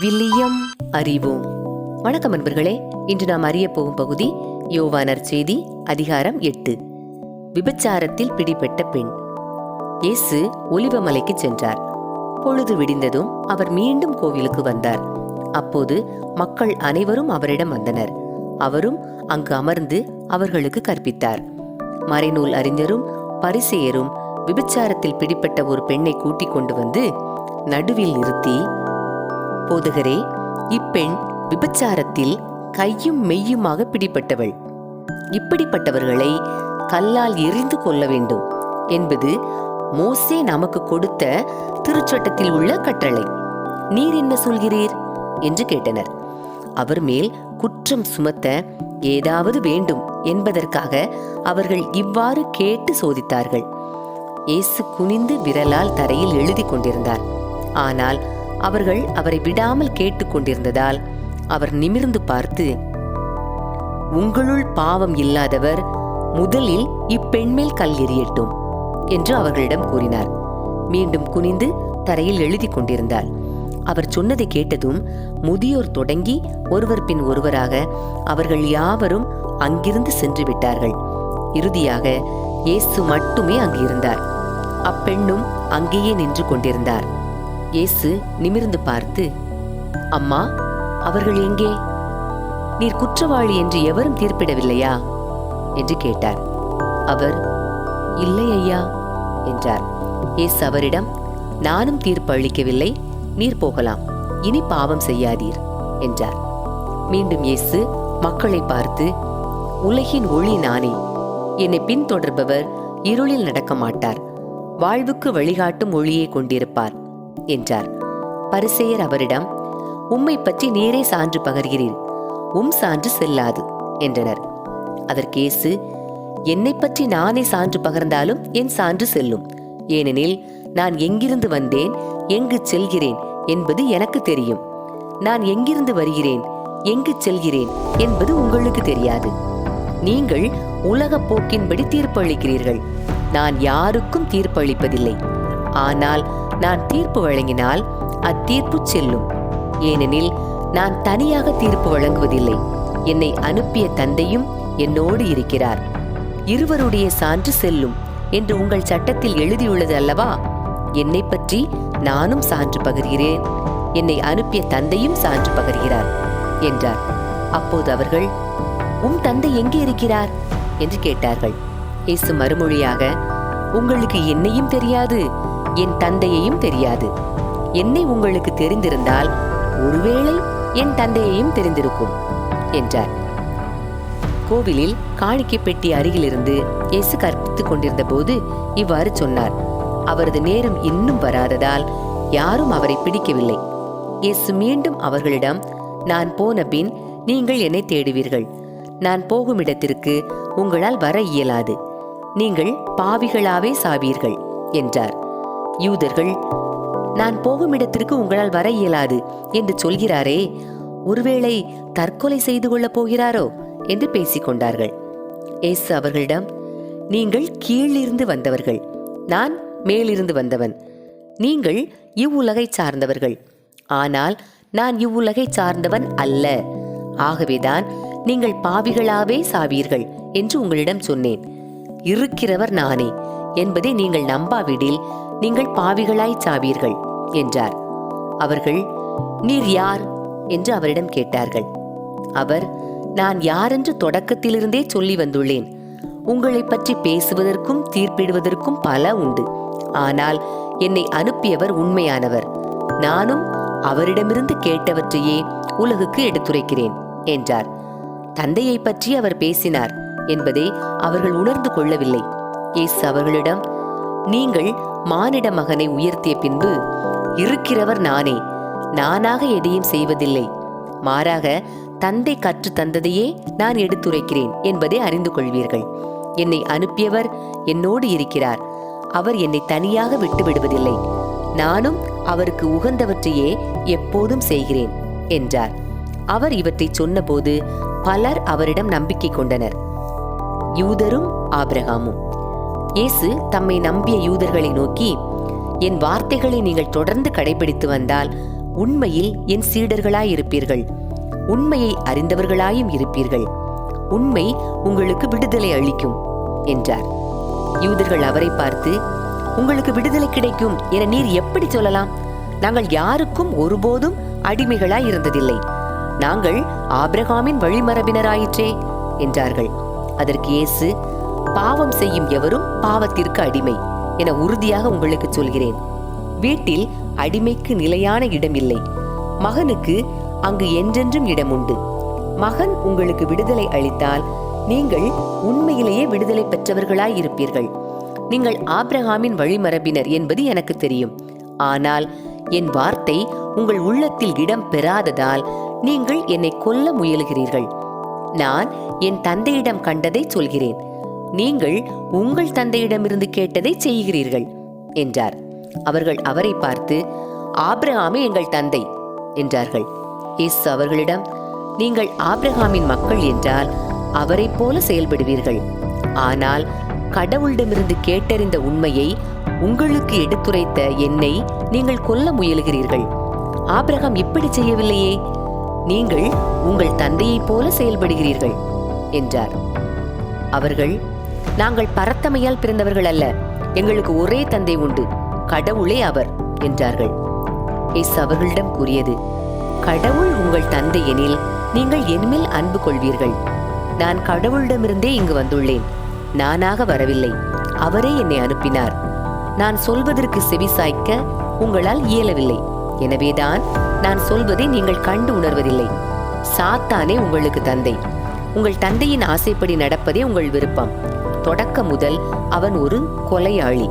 William அறிவோம். வணக்கம் நண்பர்களே இன்று நாம் அறிய போகும் பகுதி யோவானர் செய்தி அதிகாரம் எட்டு. விபச்சாரத்தில் பிடிபட்ட பெண். இயேசு ஒலிவமலைக்கு சென்றார். பொழுது விடிந்ததும் அவர் மீண்டும் கோவிலுக்கு வந்தார். அப்போது மக்கள் அனைவரும் அவரிடம் வந்தனர். அவரும் அங்கு அமர்ந்து அவர்களுக்கு கற்பித்தார். மறைநூல் அறிஞரும் பரிசெயரும் விபச்சாரத்தில் பிடிப்பட்ட ஒரு பெண்ணை கூட்டிக் கொண்டு வந்து நடுவில் நிறுத்தி போதுகரே. இப்பெண் விபச்சாரத்தில் கையும் மெய்யுமாக பிடிப்பட்டவள் இப்படிப்பட்டவர்களை கல்லால் எறிந்து கொள்ள வேண்டும். என்பது மோசே நமக்கு கொடுத்த திருச்சட்டத்தில் உள்ள கட்டளை. நீர் என்ன சொல்கிறீர்? என்று கேட்டனர். அவர் மேல் குற்றம் சுமத்த ஏதாவது வேண்டும் என்பதற்காக அவர்கள் இவ்வாறு கேட்டு சோதித்தார்கள். இயேசு குனிந்து விரலால் தரையில் எழுதி கொண்டிருந்தார். ஆனால் அவர்கள் அவரை விடாமல் கேட்டுக்கொண்டிருந்ததால் அவர் நிமிர்ந்து பார்த்து உங்களுள் பாவம் இல்லாதவர் முதலில் இப்பெண்மேல் கல் எறியட்டும் என்று அவர்களிடம் கூறினார். மீண்டும் குனிந்து தரையில் எழுதி கொண்டிருந்தார். அவர் சொன்னதை கேட்டதும் முதியோர் தொடங்கி ஒருவர் பின் ஒருவராக அவர்கள் யாவரும் அங்கிருந்து சென்று விட்டார்கள். இறுதியாக இயேசு மட்டுமே அங்கு இருந்தார் அப்பெண்ணும் அங்கேயே நின்று கொண்டிருந்தார். இயேசு நிமிர்ந்து பார்த்து அம்மா அவர்கள் எங்கே? நீர் குற்றவாளி என்று எவரும் தீர்ப்பிடவில்லையா? என்று கேட்டார். அவர் இல்லை ஐயா என்றார். இயேசு அவரிடம் நானும் தீர்ப்பு அளிக்கவில்லை நீர் போகலாம். இனி பாவம் செய்யாதீர் என்றார். மீண்டும் இயேசு மக்களை பார்த்து உலகின் ஒளி நானே. என்னை பின்தொடர்பவர் இருளில் நடக்க மாட்டார் வாழ்வுக்கு வழிகாட்டும் ஒளியை கொண்டிருப்பார். என்றார். பரிசேயர் அவரிடம் உம்மை பற்றி நீரே சான்று பகர்கிறீர் உம் சான்று செல்லாது என்றனர். அதற்கு இயேசு என்னை பற்றி நானே சான்று பகர்ந்தாலும் என் சான்று செல்லும். ஏனெனில் நான் எங்கிருந்து வந்தேன் எங்கு செல்கிறேன் என்பது எனக்கு தெரியும். நான் எங்கிருந்து வருகிறேன் எங்கு செல்கிறேன் என்பது உங்களுக்கு தெரியாது. நீங்கள் உலக போக்கின்படி தீர்ப்பளிக்கிறீர்கள். நான் யாருக்கும் தீர்ப்பளிப்பதில்லை. ஆனால் நான் தீர்ப்பு வழங்கினால் அத்தீர்ப்பு செல்லும். ஏனெனில் நான் தனியாக தீர்ப்பு வழங்குவதில்லை. என்னை அனுப்பிய தந்தையும் என்னோடு இருக்கிறார். இருவருடைய சான்று செல்லும் என்று உங்கள் சட்டத்தில் எழுதியுள்ளது அல்லவா? என்னை பற்றி நானும் சான்று பகர்கிறேன். என்னை அனுப்பிய தந்தையும் சான்று பகர்கிறார் என்றார். அப்போது அவர்கள் உம் தந்தை எங்கே இருக்கிறார்? என்று கேட்டார்கள். இயேசு மறுமொழியாக உங்களுக்கு என்னையும் தெரியாது. என் தந்தையையும் தெரியாது. என்னை உங்களுக்கு தெரிந்திருந்தால் ஒருவேளை என் தந்தையையும் தெரிந்திருக்கும் என்றார். கோவிலில் காணிக்கை பெட்டி அருகிலிருந்து இயேசு கற்பித்துக் கொண்டிருந்த போது இவ்வாறு சொன்னார். அவரது நேரம் இன்னும் வராததால் யாரும் அவரை பிடிக்கவில்லை. இயேசு மீண்டும் அவர்களிடம் நான் போன பின் நீங்கள் என்னை தேடுவீர்கள். நான் போகும் இடத்திற்கு உங்களால் வர இயலாது. நீங்கள் பாவிகளாவே சாவீர்கள் என்றார். யூதர்கள் நான் போகும் இடத்திற்கு உங்களால் வர இயலாது என்று சொல்கிறாரே ஒருவேளை தற்கொலை செய்து கொள்ளப் போகிறாரோ? என்று பேசிக்கொண்டார்கள் ஏசு அவர்களிடம் நீங்கள் கீழிருந்து வந்தவர்கள் நான் மேலிருந்து வந்தவன் நீங்கள் இவ்வுலகை சார்ந்தவர்கள் ஆனால் நான் இவ்வுலகை சார்ந்தவன் அல்ல. ஆகவேதான் நீங்கள் பாவிகளாவே சாவீர்கள் என்று உங்களிடம் சொன்னேன். இருக்கிறவர் நானே என்பதை நீங்கள் நம்பாவிடில் நீங்கள் பாவிகளாய் சாவீர்கள் என்றார். அவர்கள் நீர் யார்? என்று அவரிடம் கேட்டார்கள். அவர் நான் யாரென்று தொடக்கத்திலிருந்தே சொல்லி வந்துள்ளேன். உங்களை பற்றி பேசுவதற்கும் தீர்ப்பிடுவதற்கும் பல உண்டு. ஆனால் என்னை அனுப்பியவர் உண்மையானவர். நானும் அவரிடமிருந்து கேட்டவற்றையே உலகுக்கு எடுத்துரைக்கிறேன் என்றார். தந்தையை பற்றி அவர் பேசினார் என்பதை அவர்கள் உணர்ந்து கொள்ளவில்லை. இயேசு அவர்களிடம் நீங்கள் மானிட மகனை உயர்த்திய பின்பு இருக்கிறவர் நானே நானாக எதையும் செய்வதில்லை. மாறாக தந்தை கற்று தந்ததையே நான் எடுத்துரைக்கிறேன் என்பதை அறிந்து கொள்வீர்கள். என்னை அனுப்பியவர் என்னோடு இருக்கிறார். அவர் என்னை தனியாக விட்டு விடுவதில்லை. நானும் அவருக்கு உகந்தவற்றையே எப்போதும் செய்கிறேன் என்றார். அவர் இவற்றை சொன்னபோது பலர் அவரிடம் நம்பிக்கை கொண்டனர். யூதரும் ஆபிரகாமும். இயேசு தம்மை நம்பிய யூதர்களை நோக்கி என் வார்த்தைகளை நீங்கள் தொடர்ந்து கடைபிடித்து வந்தால் உண்மையில் என் சீடர்களாயிருப்பீர்கள் உண்மையை அறிந்தவர்களாயும் இருப்பீர்கள். உண்மை உங்களுக்கு விடுதலை அளிக்கும் என்றார். யூதர்கள் அவரை பார்த்து உங்களுக்கு விடுதலை கிடைக்கும் என நீர் எப்படி சொல்லலாம்? நாங்கள் யாருக்கும் ஒருபோதும் அடிமைகளாய் இருந்ததில்லை. நாங்கள் ஆபிரகாமின் வழிமரபினராயிற்றே என்றார்கள். அதற்கு இயேசு பாவம் செய்யும் எவரும் பாவத்திற்கு அடிமை என உறுதியாக உங்களுக்கு சொல்கிறேன். வீட்டில் அடிமைக்கு நிலையான இடம் இல்லை மகனுக்கு அங்கு என்றென்றும் இடம் உண்டு மகன் உங்களுக்கு விடுதலை அளித்தால் நீங்கள் உண்மையிலேயே விடுதலை பெற்றவர்களாய் இருப்பீர்கள் நீங்கள் ஆப்ரஹாமின் வழிமரபினர் என்பது எனக்கு தெரியும். ஆனால் என் வார்த்தை உங்கள் உள்ளத்தில் இடம் பெறாததால் நீங்கள் என்னை கொல்ல முயலுகிறீர்கள். நான் என் தந்தையிடம் கண்டதை சொல்கிறேன். நீங்கள் உங்கள் தந்தையிடமிருந்து கேட்டதை செய்கிறீர்கள் என்றார். அவர்கள் அவரை பார்த்து ஆப்ரஹாமே எங்கள் தந்தை என்றார்கள். இயேசு அவர்களிடம் நீங்கள் ஆப்ரஹாமின் மக்கள் என்றால் அவரைப் போல செயல்படுவீர்கள். ஆனால் கடவுளிடமிருந்து கேட்டறிந்த உண்மையை உங்களுக்கு எடுத்துரைத்த என்னை நீங்கள் கொல்ல முயலுகிறீர்கள். ஆபிரகாம் இப்படி செய்யவில்லையே. நீங்கள் உங்கள் தந்தையைப் போல செயல்படுகிறீர்கள் என்றார். அவர்கள் நாங்கள் பரத்தமையால் பிறந்தவர்கள் அல்ல. எங்களுக்கு ஒரே தந்தை உண்டு. கடவுளே அவர் என்றார்கள். இயேசு அவர்களிடம் கூறியது கடவுள் உங்கள் தந்தை எனில் நீங்கள் என்மேல் அன்பு கொள்வீர்கள். நான் கடவுளிடமிருந்தே இங்கு வந்துள்ளேன். நானாக வரவில்லை. அவரே என்னை அனுப்பினார். நான் சொல்வதற்கு செவிசாய்க்க உங்களால் இயலவில்லை. எனவேதான் நான் சொல்வதை நீங்கள் கண்டு உணர்வதில்லை. சாத்தானே உங்களுக்கு தந்தை. உங்கள் தந்தையின் ஆசைப்படி நடப்பதே உங்கள் விருப்பம். தொடக்க முதல் அவன் ஒரு கொலையாளி.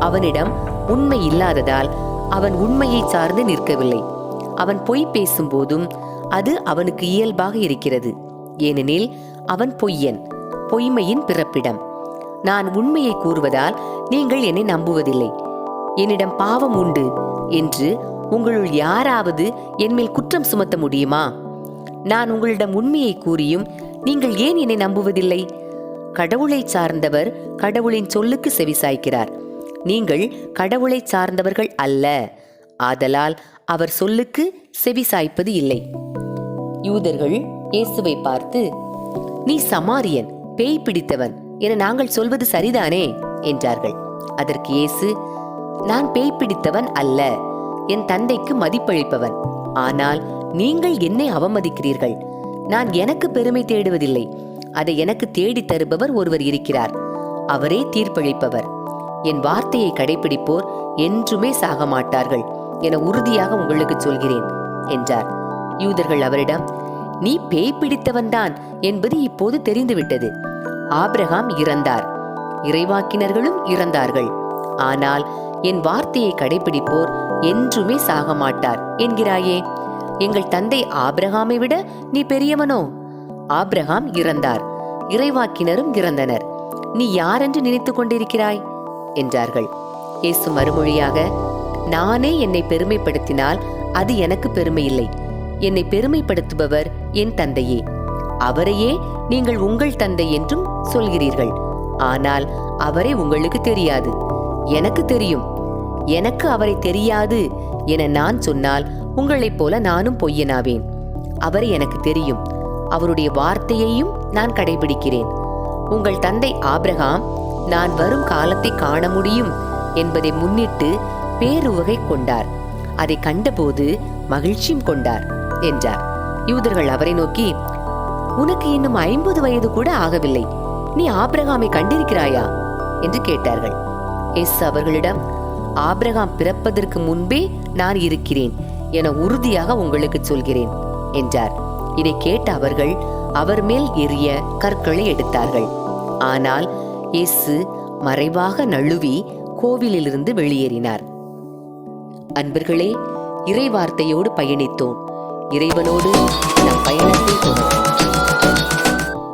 அவனிடம் உண்மை இல்லாததால் அவன் உண்மையை சார்ந்து நிற்கவில்லை. அவன் பொய் பேசும்போதும் அது அவனுக்கு இயல்பாக இருக்கிறது. ஏனெனில் அவன் பொய்யன் பொய்மையின் பிறப்பிடம். நான் உண்மையை கூறுவதால் நீங்கள் என்னை நம்புவதில்லை. என்னிடம் பாவம் உண்டு என்று உங்களுள் யாராவது என்மேல் குற்றம் சுமத்த முடியுமா? நான் உங்களிடம் உண்மையை கூறியும் நீங்கள் ஏன் என்னை நம்புவதில்லை? கடவுளை சார்ந்தவர் கடவுளின் சொல்லுக்கு செவிசாய்க்கிறார் நீங்கள் கடவுளை சார்ந்தவர்கள் அல்ல. ஆதலால் அவர் சொல்லுக்கு செவிசாய்ப்பது இல்லை. யூதர்கள் இயேசுவை பார்த்து நீ சமாரியன் பேய் பிடித்தவன் என நாங்கள் சொல்வது சரிதானே என்றார்கள். அதற்கு இயேசு நான் பேய் பிடித்தவன் அல்ல என் தந்தைக்கு மதிப்பளிப்பவன். ஆனால் நீங்கள் என்னை அவமதிக்கிறீர்கள். நான் எனக்கு பெருமை தேடுவதில்லை. அதை எனக்கு தேடித் தருபவர் ஒருவர் இருக்கிறார். அவரே தீர்ப்பளிப்பவர். என் வார்த்தையை கடைபிடிப்போர் என்றுமே சாக மாட்டார்கள் என உறுதியாக உங்களுக்கு சொல்கிறேன் என்றார். யூதர்கள் அவரிடம் நீ பேய் பிடித்தவன்தான் என்பது இப்போது தெரிந்துவிட்டது. ஆபிரகாம் இறந்தார். இறைவாக்கினர்களும் இறந்தார்கள். ஆனால் என் வார்த்தையை கடைபிடிப்போர் என்றுமே சாக மாட்டார் என்கிறாயே. எங்கள் தந்தை ஆபிரகாமை விட நீ பெரியவனோ? ஆப்ரஹாம் இறந்தார். இறைவாக்கினரும் இறந்தனர். நீ யாரென்று நினைத்துக் கொண்டிருக்கிறாய்? என்றார்கள். இயேசு மறுமொழியாக நானே என்னை பெருமைப்படுத்தினால் அது எனக்கு பெருமை இல்லை என்னை பெருமைப்படுத்துபவர் என் தந்தையே. அவரையே நீங்கள் உங்கள் தந்தை என்றும் சொல்கிறீர்கள். ஆனால் அவரை உங்களுக்கு தெரியாது. எனக்கு தெரியும். எனக்கு அவரை தெரியாது என நான் சொன்னால் உங்களைப் போல நானும் பொய்யனாவேன். அவரை எனக்கு தெரியும். அவருடைய வார்த்தையையும் நான் கடைபிடிக்கிறேன். உங்கள் தந்தை ஆப்ரஹாம் நான் வரும் காலத்தை காண முடியும் என்பதை முன்னிட்டு பேருவகை கொண்டார். அதை கண்டபோது மகிழ்ச்சியும் கொண்டார் என்றார். யூதர்கள் அவரை நோக்கி உனக்கு இன்னும் ஐம்பது வயது கூட ஆகவில்லை. நீ ஆபிரகாமை கண்டிருக்கிறாயா? என்று கேட்டார்கள். எஸ் அவர்களிடம் ஆபிரகாம் பிறப்பதற்கு முன்பே நான் இருக்கிறேன் என உறுதியாக உங்களுக்கு சொல்கிறேன் என்றார். இதை கேட்ட அவர்கள் அவர் மேல் எரிய கற்களை எடுத்தார்கள். ஆனால் இயேசு மறைவாக நழுவி கோவிலிலிருந்து வெளியேறினார். அன்பர்களே இறை வார்த்தையோடு பயணித்தோம். இறைவனோடு நம் பயணத்தை தொடரும்